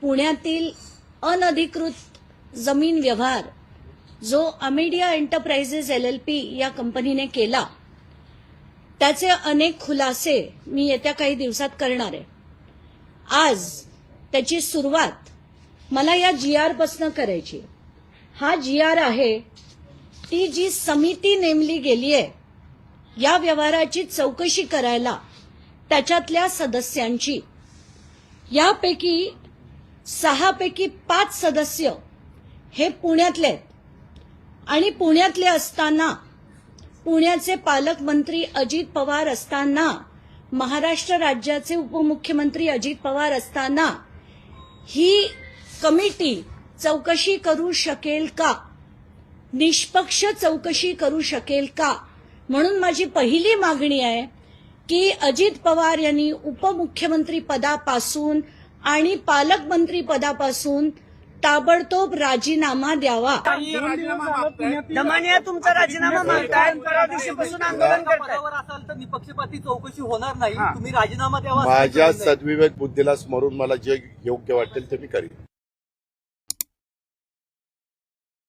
पुण्यातील अनधिकृत जमीन व्यवहार जो Amadea enterprises L L P या कंपनीने केला त्याचे अनेक खुलासे मी येत्या काही दिवसात करणार आहे. आज त्याची सुरुवात मला या जी आरपासनं करायची हा जी आर आहे ती जी समिती नेमली गेली आहे या व्यवहाराची चौकशी करायला त्याच्यातल्या सदस्यांची. यापैकी सहापैकी पाच सदस्य हे पुण्यातले आहेत. आणि पुण्यातले असताना पुण्याचे पालकमंत्री अजित पवार असताना महाराष्ट्र राज्याचे उपमुख्यमंत्री अजित पवार असताना ही कमिटी चौकशी करू शकेल का? निष्पक्ष चौकशी करू शकेल का? म्हणून माझी पहिली मागणी आहे की अजित पवार यांनी उपमुख्यमंत्री पदापासून आणि पालकमंत्री पदापासून ताबडतोब राजीनामा द्यावा. दमानिया तुमचा राजीनामा मागताय. परवा दिवशीपासून आंदोलन करताय. पदावर असाल तर निपक्षपाती चौकशी होणार नाही. तुम्ही राजीनामा द्यावा असं माझ्या. सद्विवेक बुद्धीला स्मरून मला जे योग्य वाटेल ते मी करीन.